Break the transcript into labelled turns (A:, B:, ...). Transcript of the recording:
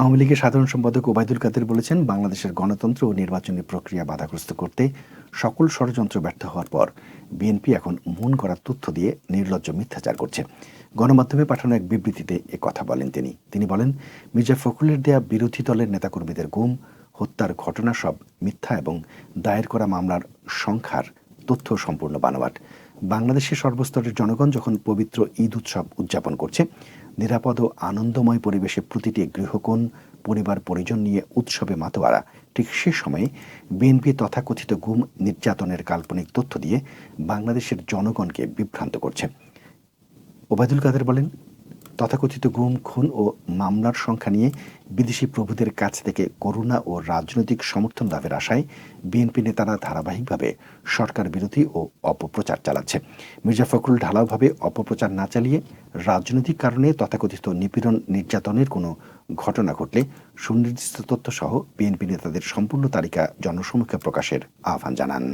A: আওয়ামী লীগের সাধারণ সম্পাদক ওবায়দুল কাদের বলেছেন, বাংলাদেশের গণতন্ত্র ও নির্বাচনী প্রক্রিয়া বাধাগ্রস্ত করতে সকল ষড়যন্ত্র ব্যর্থ হওয়ার পর বিএনপি এখন মন করার তথ্য দিয়ে নির্লজ্জ মিথ্যাচার করছে। গণমাধ্যমে পাঠানো এক বিবৃতিতে এ কথা বলেন তিনি। তিনি বলেন, মির্জা ফখরুলের দেয়া বিরোধী দলের নেতাকর্মীদের গুম, হত্যার ঘটনা সব মিথ্যা এবং দায়ের করা মামলার সংখ্যার তথ্য সম্পূর্ণ বানোয়াট। বাংলাদেশের সর্বস্তরের জনগণ যখন পবিত্র ঈদ উৎসব উদযাপন করছে, নিরাপদ ও আনন্দময় পরিবেশে প্রতিটি গৃহকোণ, পরিবার, পরিজন নিয়ে উৎসবে মাতোয়ারা। ঠিক সে সময়ে বিএনপি তথাকথিত গুম নির্যাতনের কাল্পনিক তথ্য দিয়ে বাংলাদেশের জনগণকে বিভ্রান্ত করছে। ওবায়দুল কাদের বলেন তথাকথিত গুম, খুন ও মামলার সংখ্যা নিয়ে বিদেশি প্রভুদের কাছ থেকে করুণা ও রাজনৈতিক সমর্থন লাভের আশায় বিএনপি নেতারা ধারাবাহিকভাবে সরকার বিরোধী ও অপপ্রচার চালাচ্ছে। মির্জা ফখরুল ঢালাওভাবে অপপ্রচার না চালিয়ে রাজনৈতিক কারণে তথাকথিত নিপীড়ন নির্যাতনের কোনো ঘটনা ঘটলে সুনির্দিষ্ট তথ্য সহ বিএনপি নেতাদের সম্পূর্ণ তালিকা জনসমক্ষে প্রকাশের আহ্বান জানান।